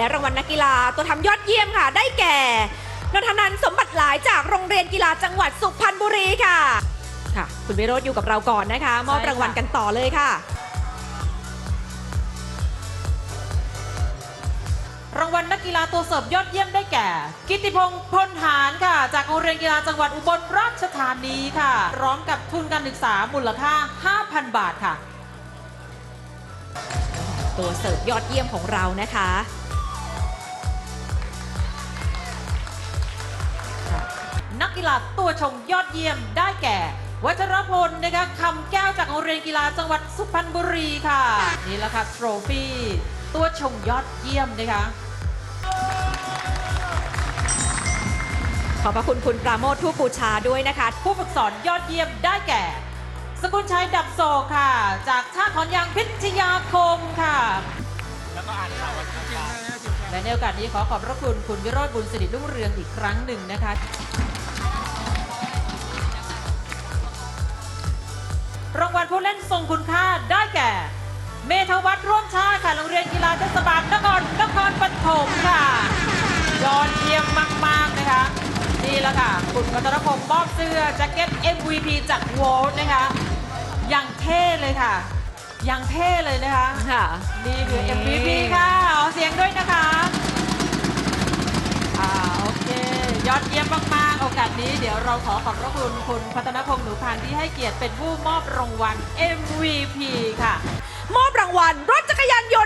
และรางวัลนักกีฬาตัวทำยอดเยี่ยมค่ะ ได้แก่นนทนันท์สมบัติหลายจากโรงเรียนกีฬาจังหวัดสุพรรณบุรีค่ะ ค่ะ คุณวิโรจน์อยู่กับเราก่อนนะคะ มอบใช่ค่ะรางวัลกันต่อเลยค่ะ รางวัลนักกีฬาตัวเสิร์ฟยอดเยี่ยมได้แก่ กิตติพงศ์พลหารค่ะ จากโรงเรียนกีฬาจังหวัดอุบลราชธานีค่ะพร้อมกับทุนการศึกษามูลค่า 5,000 บาทค่ะ ตัวเสิร์ฟยอดเยี่ยมของเรานะคะ นักกีฬาตัวชงยอดเยี่ยมได้แก่ วัชรพลนะคะคำแก้วจากโรงเรียนกีฬาจังหวัดสุพรรณบุรีค่ะ นี่แหละค่ะโทรฟี่ตัวชงยอดเยี่ยมนะคะขอบพระคุณคุณปราโมททูปปูชาด้วยนะคะ ผู้ฝึกสอนยอดเยี่ยมได้แก่ สกุลชัยดับโศกค่ะ จากชาติขอนยางพิทยาคมค่ะและในโอกาสนี้ขอขอบพระคุณคุณวิโรจน์บุญสิริรุ่งเรืองอีกครั้งหนึ่งนะคะ รางวัลผู้เล่นทรงคุณค่าได้แก่ เมธวัฒน์ร่วมชาติค่ะ โรงเรียนกีฬาเทศบาลนครนครปฐมค่ะยอดเยี่ยมมาก ๆ นะคะ นี่แหละค่ะ คุณพัทรพงศ์มอบเสื้อแจ็คเก็ต MVP จากวอลนะคะ อย่างเท่เลยค่ะ อย่างเท่เลยนะคะ ค่ะ นี่คือนี่ MVP ค่ะขอเสียงด้วยนะคะ อ่า โอเค ยอดเยี่ยมมากๆ โอกาสนี้เดี๋ยวเราขอขอบพระคุณคุณพัฒนพงศ์หนูพันธ์ที่ให้เกียรติเป็นผู้มอบรางวัล MVP ค่ะ มอบรางวัลรถจักรยานย